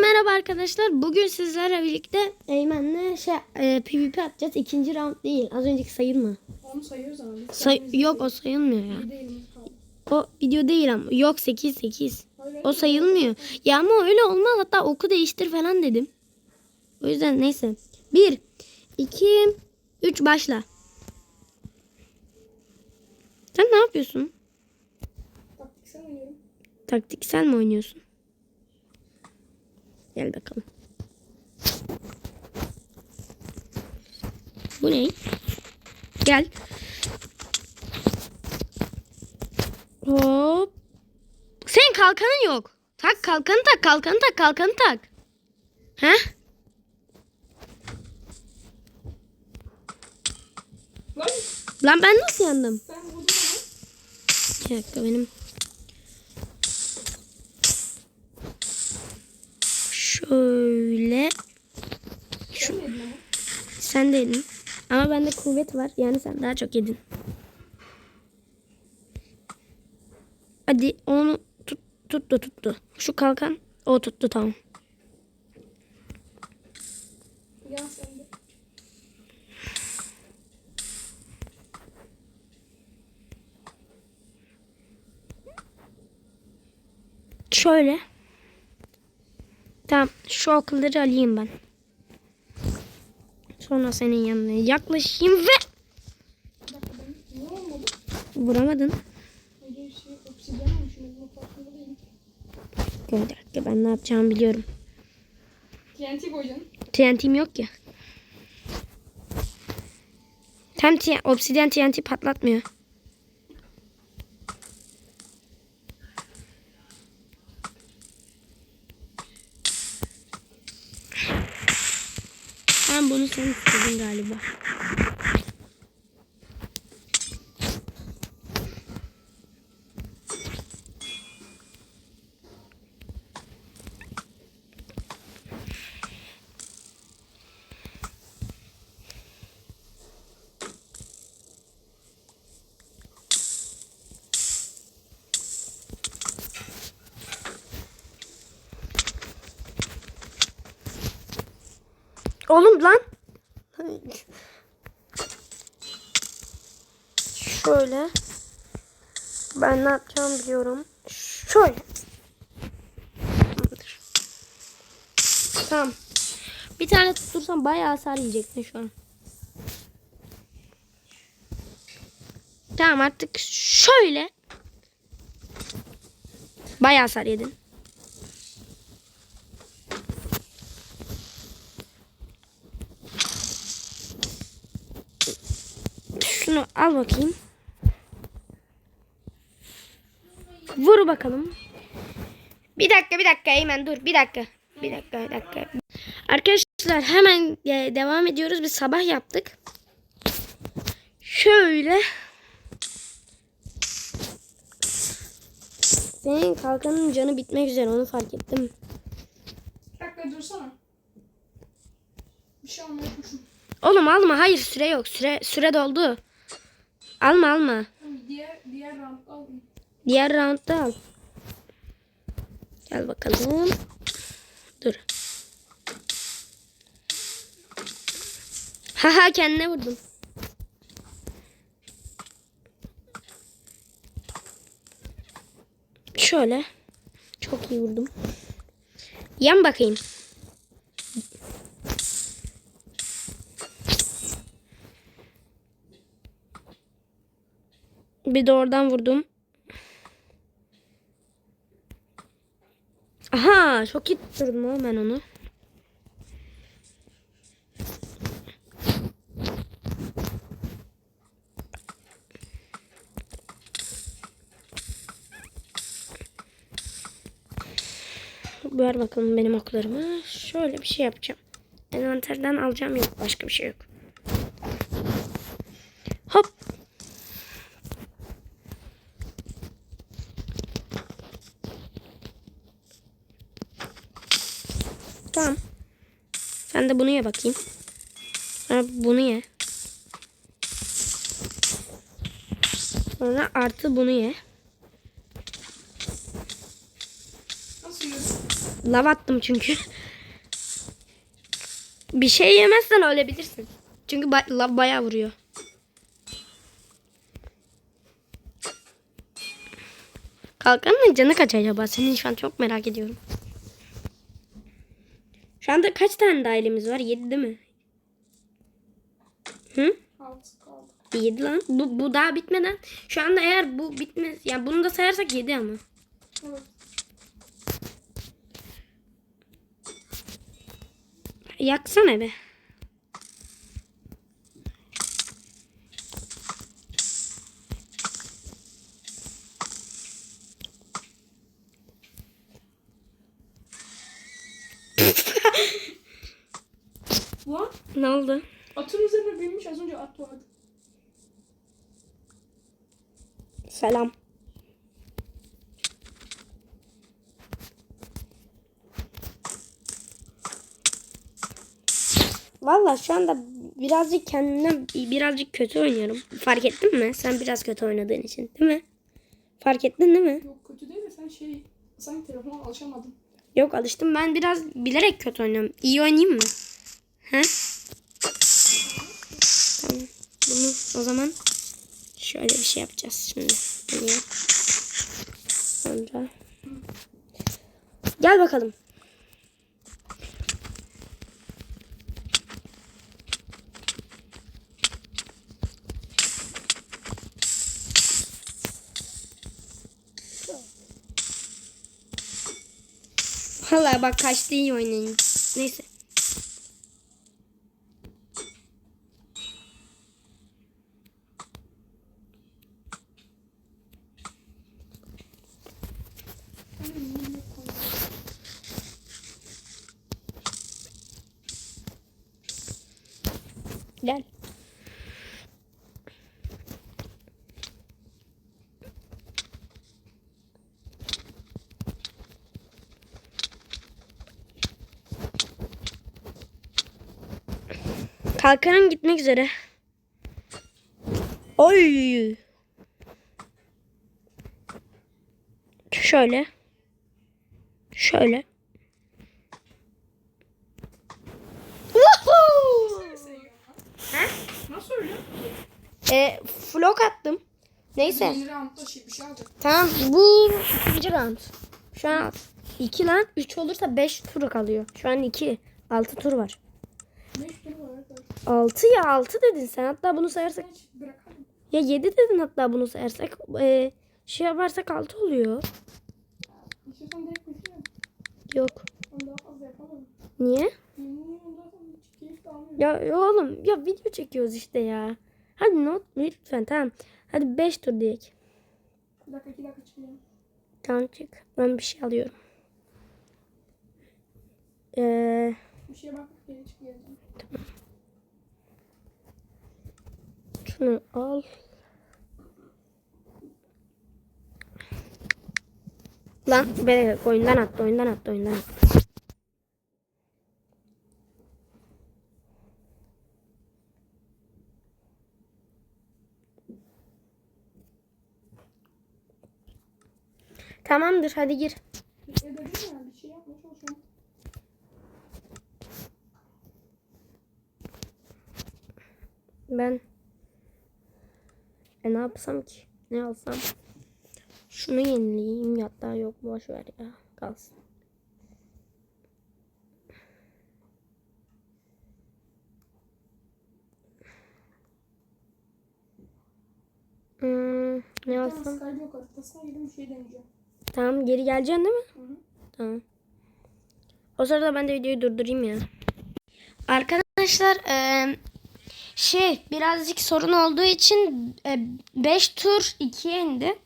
merhaba arkadaşlar. Bugün sizlerle birlikte Eymen'le şey e, PvP atacağız. İkinci round değil. Az önceki sayılma. Onu sayıyoruz abi. Say yok o sayılmıyor ya. O video değil ama. Yok 8 8. Hayır, O sayılmıyor. Ya ama öyle olmaz. Hatta oku değiştir falan dedim. O yüzden neyse. 1 2 3 başla. Sen ne yapıyorsun? Taktiksel oynuyorum. Taktiksel mi oynuyorsun? Gel bakalım. Bu ne? Gel. Hop. Senin kalkanın yok. Tak kalkanı tak kalkanı tak kalkanı tak. He? Lan ben nasıl yandım? Bir dakika benim. Şöyle. Sen mi yedin ama? Sen de yedin. Ama bende kuvvet var. Yani sen daha çok yedin. Hadi onu tut, tuttu tuttu. Şu kalkan. O tuttu tamam. Şöyle. Tamam. Şu akılları alayım ben. Sonra senin yanına yaklaşayım ve vuramadın. Bir dakika ben ne yapacağımı biliyorum. TNT koyacaksın. TNT'm yok ya. Hem T- obsidyen TNT patlatmıyor. Ben bunu sen istedin galiba. Oğlum lan. Şöyle. Ben ne yapacağımı biliyorum. Şöyle. Tamam. Bir tane tutursam bayağı hasar yiyeceksin şu an. Tamam artık şöyle. Bayağı hasar yedin. Şunu al bakayım. Vur bakalım. Bir dakika bir dakika Eymen dur bir dakika. Bir dakika bir dakika. Arkadaşlar hemen devam ediyoruz. Bir sabah yaptık. Şöyle. Senin kalkanın canı bitmek üzere onu fark ettim. Bir dakika dursana. Bir şey almaya koşun. Oğlum alma hayır süre yok. Süre süre doldu. Alma alma. Diğer, diğer round al. Diğer roundda al. Gel bakalım. Dur. Haha kendine vurdum. Şöyle. Çok iyi vurdum. Yan bakayım. Bir de oradan vurdum. Aha çok iyi tutturdum ama ben onu. Ver bakalım benim oklarımı. Şöyle bir şey yapacağım. Envanterden alacağım yok. Başka bir şey yok. Hop. Tamam. Sen de bunu ye bakayım. Sonra bunu ye. Sonra artı bunu ye. Nasıl? Lav attım çünkü. Bir şey yemezsen ölebilirsin. Çünkü ba- lav bayağı vuruyor. Kalkanın canı kaç acaba? Senin şu an çok merak ediyorum. Şu anda kaç tane dairemiz var? 7 değil mi? Hı? Altı kaldı. 7 lan. Bu, bu daha bitmeden. Şu anda eğer bu bitmez. Yani bunu da sayarsak 7 ama. Evet. Yaksana be. Ne oldu? atın üzerine binmiş az önce at vardı. Selam. Valla şu anda birazcık kendimden birazcık kötü oynuyorum. Fark ettin mi? Sen biraz kötü oynadığın için değil mi? Fark ettin değil mi? Yok kötü değil de sen şey sanki telefona alışamadın. Yok alıştım. Ben biraz bilerek kötü oynuyorum. İyi oynayayım mı? He? Tamam. Bunu o zaman şöyle bir şey yapacağız şimdi. Bunu yap. Sonra. Gel bakalım. Vallahi bak kaçtı iyi oynayın. Neyse. Gel. Kalkanım gitmek üzere. Oy. Şöyle. Şöyle. Nasıl öyle? E, flok attım. Neyse. Roundda şey bir şey alacak. Tamam bu ikinci round. Şu an 2 lan 3 olursa 5 tur kalıyor. Şu an 2. 6 tur var. Ne üstüne var arkadaş? 6 ya 6 dedin sen. Hatta bunu sayarsak ya 7 dedin hatta bunu sayarsak. E, şey yaparsak 6 oluyor. Yok. Niye? Ya, ya oğlum ya video çekiyoruz işte ya. Hadi not lütfen tamam. Hadi 5 tur diyek. Bir dakika iki dakika çıkıyorum. Tamam çık. Ben bir şey alıyorum. Eee Bir şeye bakıp geri çık geleceğim. şunu al. Lan beni oyundan attı, oyundan attı, oyundan attı. Tamamdır hadi gir. Ben e ne yapsam ki? Ne alsam? Şunu yenileyeyim ya da yok boş ver ya kalsın. Hmm, ne alsam? Skyblock haritasına girdim bir şey deneyeceğim. Tamam geri geleceksin değil mi? Hı hı. Tamam. O sırada ben de videoyu durdurayım ya. Arkadaşlar eee, şey birazcık sorun olduğu için 5 tur 2'ye indi.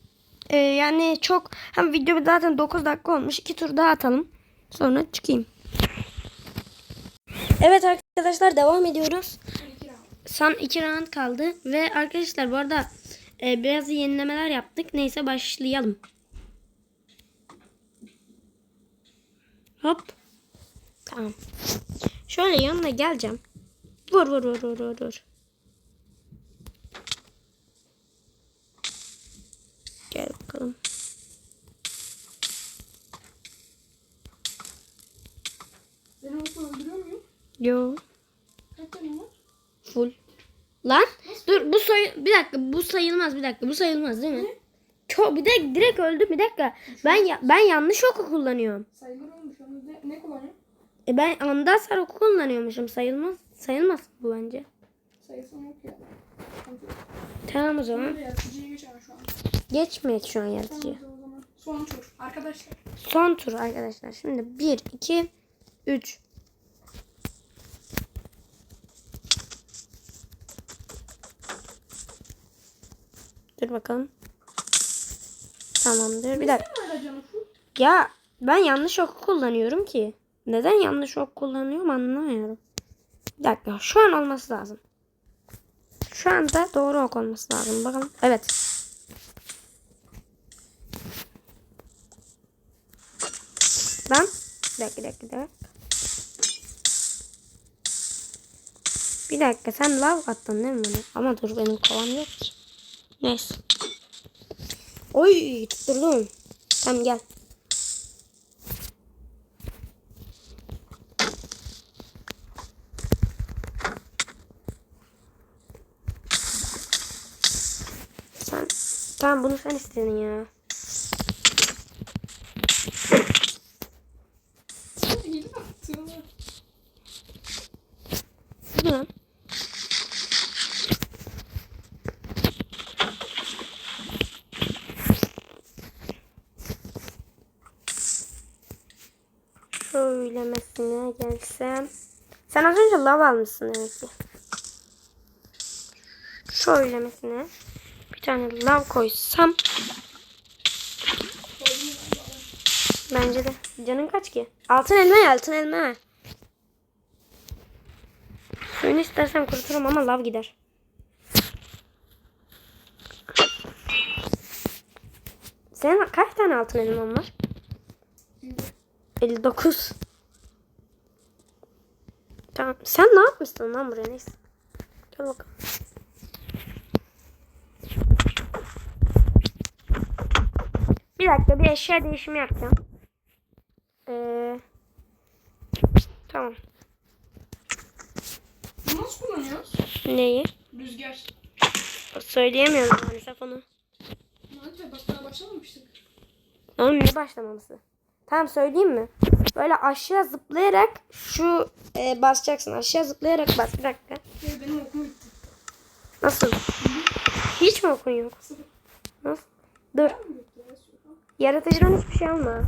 Eee, yani çok hem video zaten 9 dakika olmuş. 2 tur daha atalım. Sonra çıkayım. Evet arkadaşlar devam ediyoruz. Son iki round. Son 2 round kaldı ve arkadaşlar bu arada eee, biraz yenilemeler yaptık. Neyse başlayalım. Hop. Tamam. Şöyle yanına geleceğim. Vur vur vur vur vur Gel bakalım. Benim okul öldürüyor muyum? Yo. Kaç tane var? Full. Lan dur bu say bir dakika bu sayılmaz bir dakika bu sayılmaz değil mi? Ne? Çok bir de direkt öldü bir dakika. Ben ya, ben yanlış oku kullanıyorum. Sayılır olmuş. Onu ne, ne kullanıyor? E ben anda hasar oku kullanıyormuşum. Sayılmaz. Sayılmaz bu bence. Sayısını yok ya. Tamam o zaman. Ama şu an. Geçmeyelim şu an zaman. Son tur. Arkadaşlar. Son tur arkadaşlar. Şimdi 1, 2, 3. Dur bakalım. Tamamdır. Bir dakika. Ya ben yanlış ok kullanıyorum ki. Neden yanlış ok kullanıyorum anlamıyorum. Bir dakika. Şu an olması lazım. Şu anda doğru ok olması lazım. Bakalım. Evet. Lan. Bir dakika, bir dakika, dakika. Bir dakika sen lav attın değil mi bana? Ama dur benim kovam yok ki. Neyse. Oy tutturdum. Tamam gel. Sen tamam bunu sen istedin ya. İyi mi attın? Bu ne? Söylemesine gelsem. Sen az önce lav almışsın demek ki. Söylemesine bir tane lav koysam bence de. Canın kaç ki? Altın elma altın elma. Suyunu istersen kuruturum ama lav gider. Senin kaç tane altın elman var? 59. Sen ne yapmışsın lan buraya neyse. Gel bakalım. Bir dakika bir eşya değişimi yapacağım. Ee, tamam. Bunu nasıl kullanıyoruz? Neyi? Rüzgar. Söyleyemiyorum maalesef onu. Daha başlamamıştık. Onun ne başlamaması? Tamam söyleyeyim mi? Böyle aşağı zıplayarak şu e, basacaksın. Aşağı zıplayarak bas. Bir dakika. Benim okum bitti. Nasıl? Hiç mi okun yok? Nasıl? Dur. Yaratıcıdan hiçbir şey alma.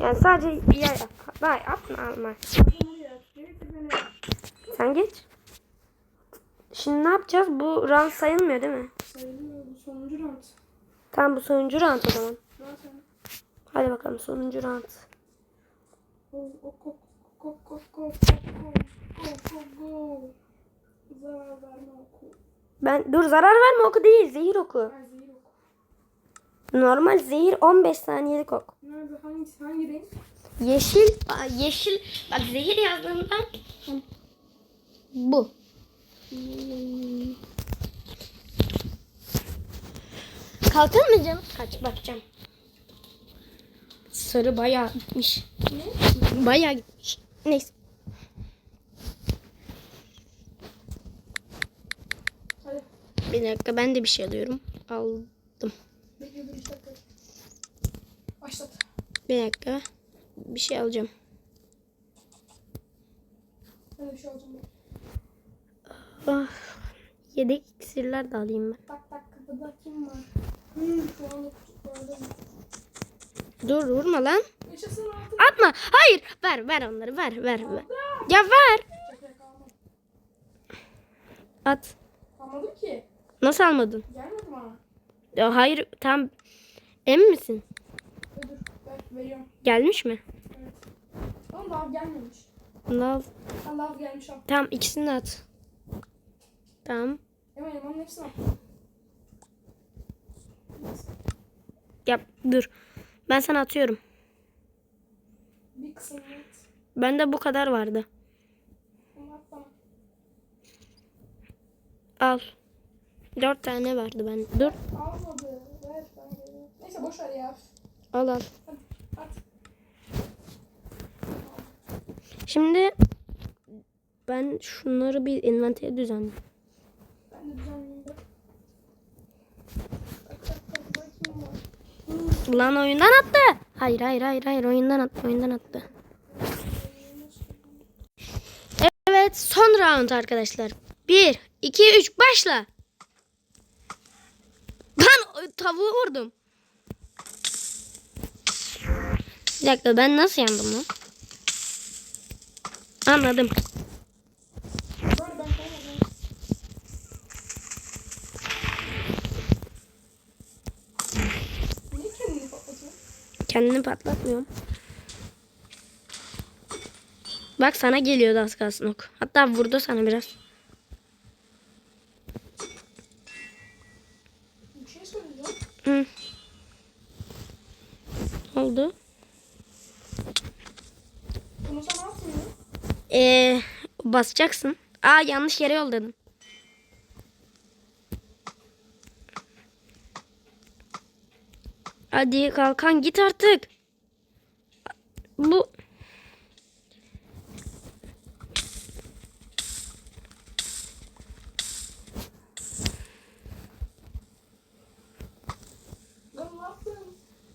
Yani sadece ya Vay atma alma. Hadi ya. Evet, beni. Sen geç. Şimdi ne yapacağız? Bu round sayılmıyor değil mi? Sayılıyor. Bu sonuncu round. Tamam bu sonuncu round o zaman. Hadi bakalım sonuncu round. Ben dur zarar verme oku değil zehir oku. Ha, zehir oku. Normal zehir 15 saniyelik ok. Nerede? Hangisi? Hangi renk? Yeşil, aa, yeşil. Bak zehir yazdığında bu. Kalkan mı canım? Kaç bakacağım. Sarı bayağı gitmiş. Ne? Bayağı gitmiş. Neyse. Hadi. Bir dakika ben de bir şey alıyorum. Aldım. İki dakika. Başlat. Bir dakika. Bir şey alacağım. Hadi bir şey alacağım ben. Ah, yedek iksirler de alayım ben. Tak tak kapıda kim var? Hmm, şu anda? Dur vurma lan. Atma. Hayır. Ver ver onları ver ver. ver. Ya ver. At. Kalmadım ki. Nasıl almadın? Gelmedi bana. Ya hayır tam emin misin? Dur dur. Ver, veriyorum. Gelmiş mi? Evet. Ama lav gelmemiş. Lav. Ha lav gelmiş al. Tamam ikisini de at. Tamam. Hemen elmanın hepsini al. Yap dur. Ben sana atıyorum. Bir at. Bende bu kadar vardı. Al. Dört tane vardı ben. Dur. Almadı. Ver veriyorum. Neyse boş ver ya. Al al. Hadi at. Şimdi ben şunları bir envantere düzenleyeyim. Ben de düzenleyeyim. Bak bak bak bakayım var. Lan oyundan attı. Hayır hayır hayır hayır oyundan attı oyundan attı. Evet son round arkadaşlar. 1 2 3 başla. Ben tavuğu vurdum. Bir dakika ben nasıl yandım lan? Anladım. Var ben koymadım. Niye kendini patlatıyorsun? Kendini patlatmıyorum. Bak sana geliyordu az kalsın ok. Hatta vurdu sana biraz. Bir şey. Hı. Ne oldu? Bunu sen? Ee, basacaksın. Aa yanlış yere yolladım. Hadi kalkan git artık. Bu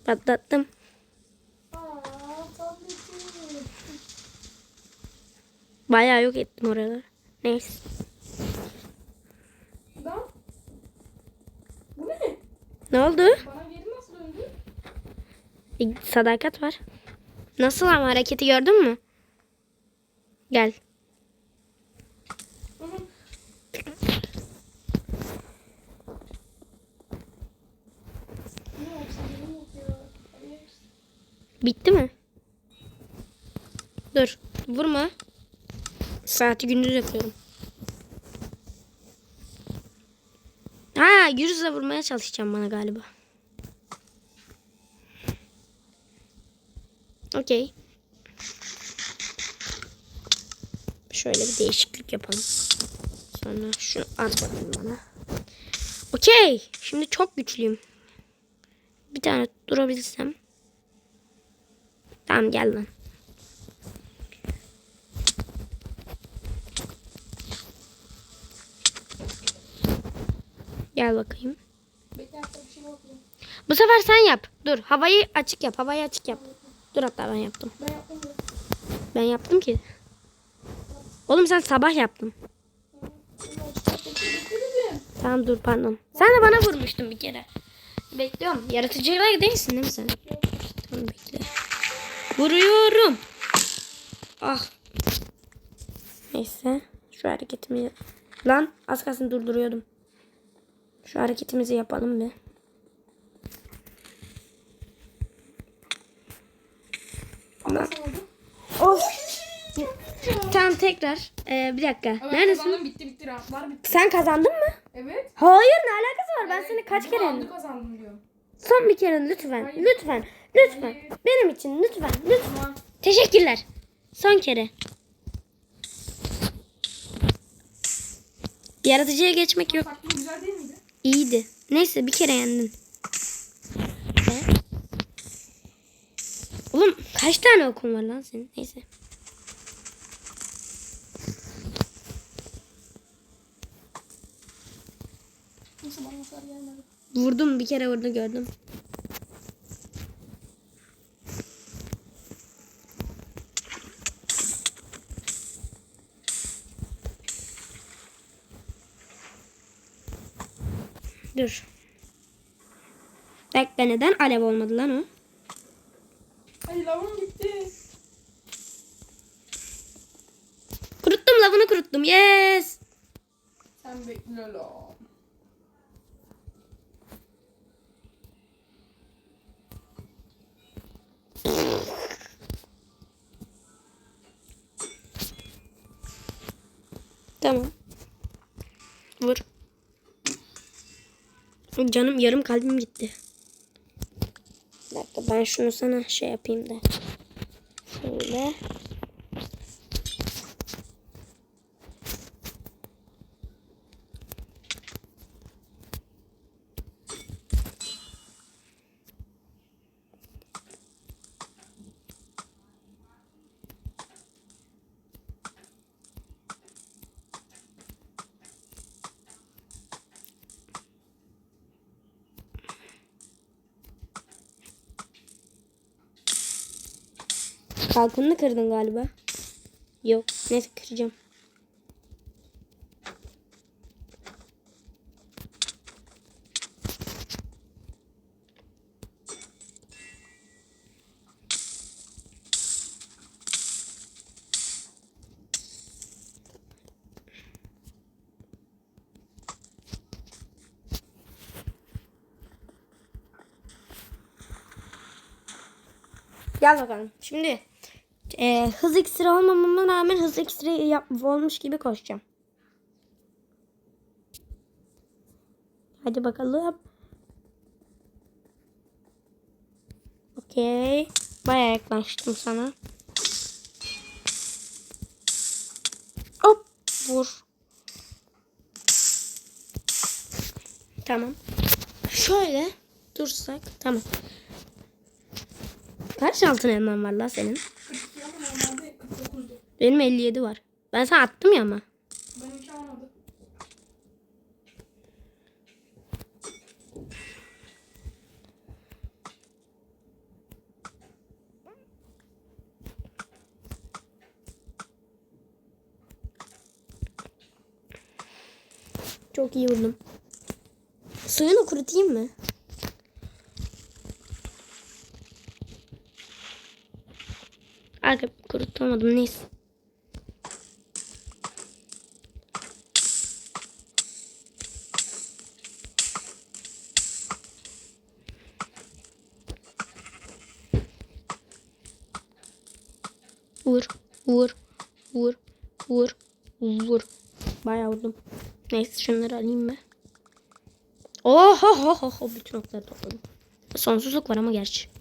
patlattım. Bayağı yok ettim oraları. Neyse. Bu ne? Ne oldu? Bana geri nasıl döndü? Bir Sadakat var. Nasıl ama hareketi gördün mü? Gel. Bitti mi? Dur. Vurma. Saati gündüz yapıyorum. Ha yüzle vurmaya çalışacağım bana galiba. Okey. Şöyle bir değişiklik yapalım. Sonra şunu at bakayım bana. Okey. Şimdi çok güçlüyüm. Bir tane durabilsem. Tamam gel lan. Gel bakayım. Şey. Bu sefer sen yap. Dur havayı açık yap. Havayı açık yap. Dur hatta ben yaptım. Ben yaptım mı? Ben yaptım ki. Oğlum sen sabah yaptın. Tamam dur pardon. Sen de bana vurmuştun bir kere. Bekliyorum. Yaratıcılar değilsin değil mi sen? Tamam bekle. Vuruyorum. Ah. Neyse. Şu hareketimi... Lan az kalsın durduruyordum. Şu hareketimizi yapalım bir. Oldu? Of. Tamam tekrar. Ee, bir dakika. Evet, Neredesin? kazandım, bitti bitti rahatlar bitti. Sen kazandın mı? Evet. Hayır ne alakası var? Ben Evet, seni kaç kere yendim? kazandım diyorum. Son bir kere lütfen. Hayır. Lütfen. Lütfen. Hayır. Benim için lütfen. Lütfen. Tamam. Teşekkürler. Son kere. Yaratıcıya geçmek yok. Güzel değil miydi? İyiydi. Neyse bir kere yendin. Kaç tane okun var lan senin? Neyse. Vurdum bir kere vurdu gördüm. Dur. Bekle neden alev olmadı lan o? Ay lavım gitti. Kuruttum lavını kuruttum. Yes. Sen bekle la. Tamam. Vur. Canım yarım kalbim gitti. Ben şunu sana şey yapayım da. Şöyle. Kalkanını kırdın galiba. Yok. Neyse kıracağım. Gel bakalım. Şimdi e, hız iksiri olmamama rağmen hız iksiri yap, olmuş gibi koşacağım. Hadi bakalım. Okey. Baya yaklaştım sana. Hop. Vur. Tamam. Şöyle dursak. Tamam. Kaç altın elman var la senin? Benim 57 var. Ben sana attım ya ama. Çok iyi vurdum. Suyunu kurutayım mı? Arka kurutamadım neyse. Vurdum. Neyse şunları alayım ben. Oho ho ho ho bütün okları topladım. Sonsuzluk var ama gerçi.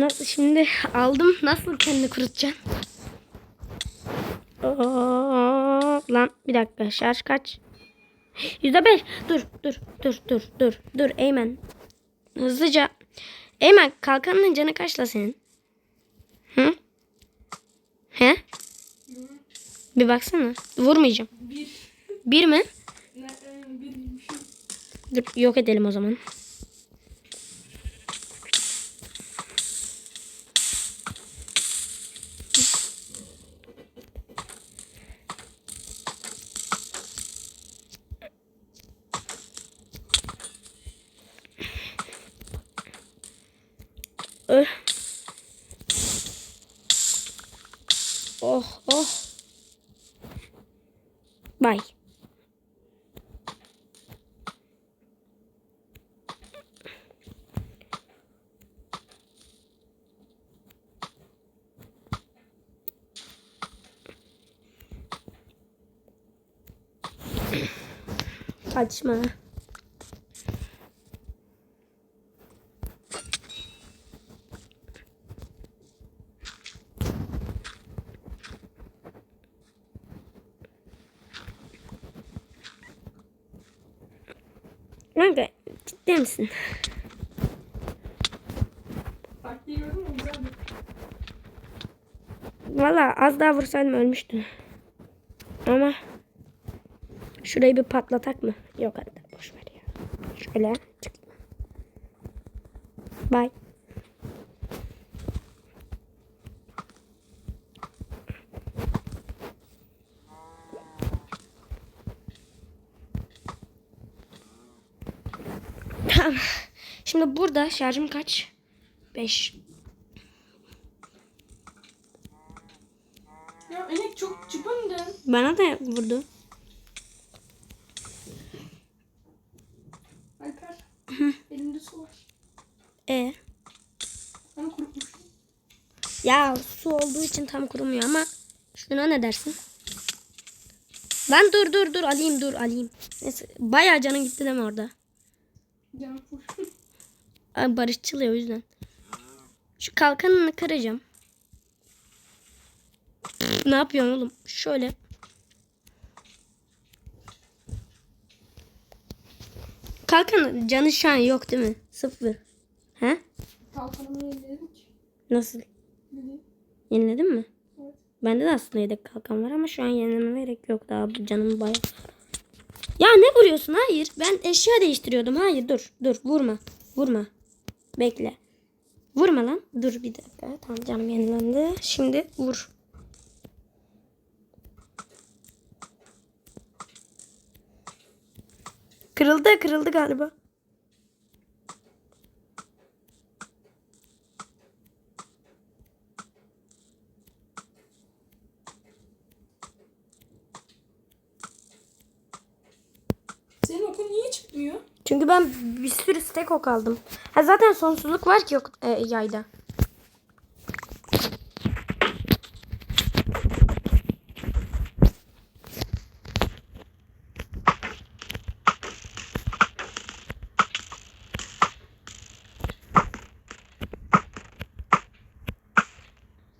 Nasıl şimdi aldım. Nasıl kendini kurutacaksın? Oo, lan bir dakika şarj kaç? Yüzde beş. Dur dur dur dur dur dur Eymen. Hızlıca. Eymen kalkanın canı kaçla senin? Hı? He? Bir baksana. Vurmayacağım. Bir. Bir mi? Ne? e, Bir bir şey. Dur yok edelim o zaman. Öh. Oh oh. Bye. Kaçma. Kanka ciddi misin? Taktiği gördün mü? Güzeldi. Valla az daha vursaydım ölmüştün. Ama şurayı bir patlatak mı? Yok hadi boş ver ya. Şöyle tık. Bye. Tamam. Şimdi burada şarjım kaç? 5. Ya Enek çok çık önden. Bana da vurdu. Ya su olduğu için tam kurumuyor ama şuna ne dersin? Lan dur dur dur alayım dur alayım. Neyse, bayağı canın gitti deme orada. Canım full. Ay, barışçıl ya o yüzden. Şu kalkanını kıracağım. Ne yapıyorsun oğlum? Şöyle. Kalkanın canı şu an yok değil mi? Sıfır. He? Kalkanımı yeniledim ki. Nasıl? Bileyim. Yeniledin mi? Evet. Bende de aslında yedek kalkan var ama şu an yenileme gerek yok daha bu canım bayağı. Ya ne vuruyorsun? Hayır. Ben eşya değiştiriyordum. Hayır dur. Dur vurma. Vurma. Bekle. Vurma lan. Dur bir dakika. Tamam canım yenilendi. Şimdi vur. Kırıldı kırıldı galiba. Senin okun niye çıkmıyor? Çünkü ben bir sürü stek ok aldım. Ha zaten sonsuzluk var ki yok e, yayda.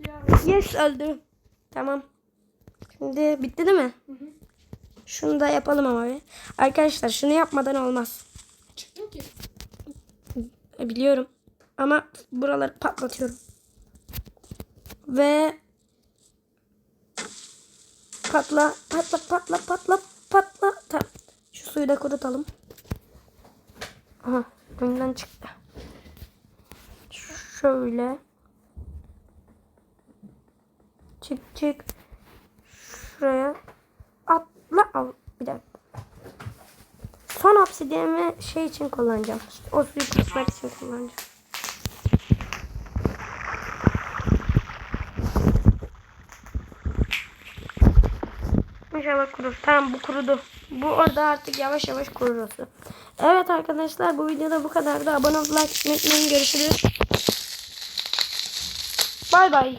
Ya. Yes öldü. Tamam. Şimdi bitti değil mi? Hı hı. Şunu da yapalım ama bir. Arkadaşlar şunu yapmadan olmaz. E, Biliyorum. Ama buraları patlatıyorum. Ve patla patla patla patla patla. Tamam. Şu suyu da kurutalım. Aha önünden çıktı. Şöyle. Çık çık. Şuraya. Atla al. Bir dakika. Son obsidiyemi şey için kullanacağım. O suyu kurutmak için kullanacağım. İnşallah kurur. Tamam bu kurudu. Bu orada artık yavaş yavaş kurur o su. Evet arkadaşlar bu videoda bu kadardı. Abone olup like unutmayın. Görüşürüz. Bay bay.